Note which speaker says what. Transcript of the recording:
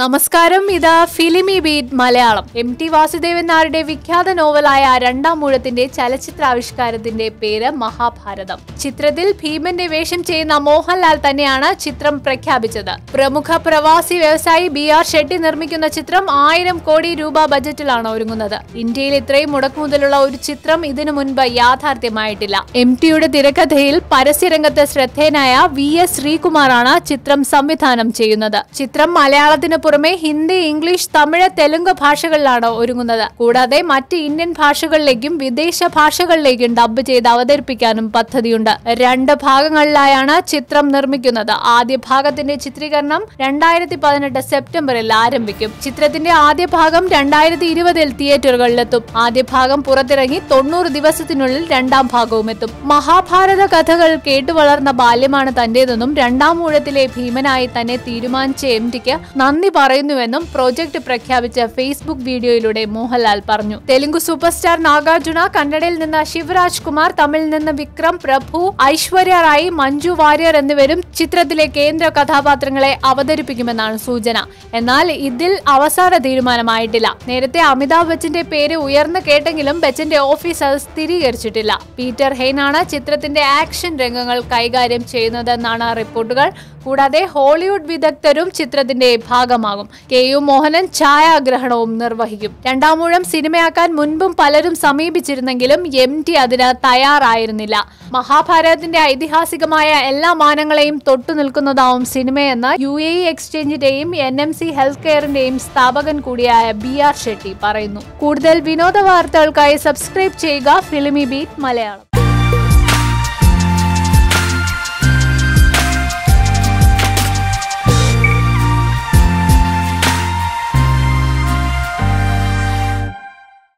Speaker 1: നമസ്കാരം. ഇതാ filmy beat Malayalam. M T Vasudevan നായരുടെ വിഖ്യാത നോവലായ രണ്ടാം മൂഴത്തിന്റെ ചലച്ചിത്രാവിഷ്കാരത്തിന്റെ പേര് മഹാഭാരതം. ചിത്രത്തിൽ ഭീമന്റെ വേഷം ചെയ്യുന്ന മോഹൻലാൽ തന്നെയാണ് ചിത്രം പ്രഖ്യാപിച്ചത്. പ്രമുഖ പ്രവാസി വ്യവസായി ബി ആർ ഷെട്ടി നിർമ്മിക്കുന്ന ചിത്രം ആയിരം കോടി രൂപ ബജറ്റിലാണ് ഒരുങ്ങുന്നത്. ഇന്ത്യയിൽ ഇത്രയും മുടക്കുമുതലുള്ള ഒരു ചിത്രം ഇതിനു മുൻപ് യാഥാർത്ഥ്യമായിട്ടില്ല. എം ടിയുടെ തിരക്കഥയിൽ പരസ്യരംഗത്ത് ശ്രദ്ധേയനായ വി എസ് ശ്രീകുമാറാണ് ചിത്രം സംവിധാനം ചെയ്യുന്നത്. ചിത്രം മലയാളത്തിന് പുറമെ ഹിന്ദി ഇംഗ്ലീഷ് തമിഴ് തെലുങ്ക് ഭാഷകളിലാണ് ഒരുങ്ങുന്നത്. കൂടാതെ മറ്റ് ഇന്ത്യൻ ഭാഷകളിലേക്കും വിദേശ ഭാഷകളിലേക്കും ഡബ് ചെയ്ത് അവതരിപ്പിക്കാനും പദ്ധതിയുണ്ട്. രണ്ട് ഭാഗങ്ങളിലായാണ് ചിത്രം നിർമ്മിക്കുന്നത്. ആദ്യ ഭാഗത്തിന്റെ ചിത്രീകരണം രണ്ടായിരത്തി പതിനെട്ട് സെപ്റ്റംബറിൽ ആരംഭിക്കും. ചിത്രത്തിന്റെ ആദ്യ ഭാഗം രണ്ടായിരത്തി ഇരുപതിൽ തിയേറ്ററുകളിലെത്തും. ആദ്യ ഭാഗം പുറത്തിറങ്ങി തൊണ്ണൂറ് ദിവസത്തിനുള്ളിൽ രണ്ടാം ഭാഗവും എത്തും. മഹാഭാരത കഥകൾ കേട്ടു വളർന്ന ബാല്യമാണ് തന്റേതെന്നും രണ്ടാം ഊഴത്തിലെ ഭീമനായി തന്നെ തീരുമാനിച്ച എം ടിക്ക് നന്ദി പറയുന്നുവെന്നും പ്രോജക്ട് പ്രഖ്യാപിച്ച ഫേസ്ബുക്ക് വീഡിയോയിലൂടെ മോഹൻലാൽ പറഞ്ഞു. തെലുങ്ക് സൂപ്പർ സ്റ്റാർ നാഗാർജുന കന്നഡയിൽ നിന്ന് ശിവരാജ് കുമാർ തമിഴിൽ നിന്ന് വിക്രം പ്രഭു ഐശ്വര്യ റായി മഞ്ജു വാര്യർ എന്നിവരും ചിത്രത്തിലെ കേന്ദ്ര കഥാപാത്രങ്ങളെ അവതരിപ്പിക്കുമെന്നാണ് സൂചന. എന്നാൽ ഇതിൽ അവസാന തീരുമാനമായിട്ടില്ല. നേരത്തെ അമിതാഭ് ബച്ചന്റെ പേര് ഉയർന്നു കേട്ടെങ്കിലും ബച്ചന്റെ ഓഫീസ് അത് സ്ഥിരീകരിച്ചിട്ടില്ല. പീറ്റർ ഹെയ്നാണ് ചിത്രത്തിന്റെ ആക്ഷൻ രംഗങ്ങൾ കൈകാര്യം ചെയ്യുന്നതെന്നാണ് റിപ്പോർട്ടുകൾ. കൂടാതെ ഹോളിവുഡ് വിദഗ്ധരും ചിത്രത്തിന്റെ ഭാഗമാകും കെ യു മോഹനൻ ഛായാഗ്രഹണവും നിർവഹിക്കും. രണ്ടാമൂഴം സിനിമയാക്കാൻ മുൻപും പലരും സമീപിച്ചിരുന്നെങ്കിലും എം ടി അതിന് തയ്യാറായിരുന്നില്ല. മഹാഭാരതത്തിന്റെ ഐതിഹാസികമായ എല്ലാ മാനങ്ങളെയും തൊട്ടു നിൽക്കുന്നതാവും സിനിമയെന്ന് യു എ ഇ എക്സ്ചേഞ്ചിന്റെയും എൻ എം സി ഹെൽത്ത് കെയറിന്റെയും സ്ഥാപകൻ കൂടിയായ ബി ആർ ഷെട്ടി പറയുന്നു. കൂടുതൽ വിനോദ വാർത്തകൾക്കായി സബ്സ്ക്രൈബ് ചെയ്യുക ഫിലിമി ബീറ്റ് മലയാളം.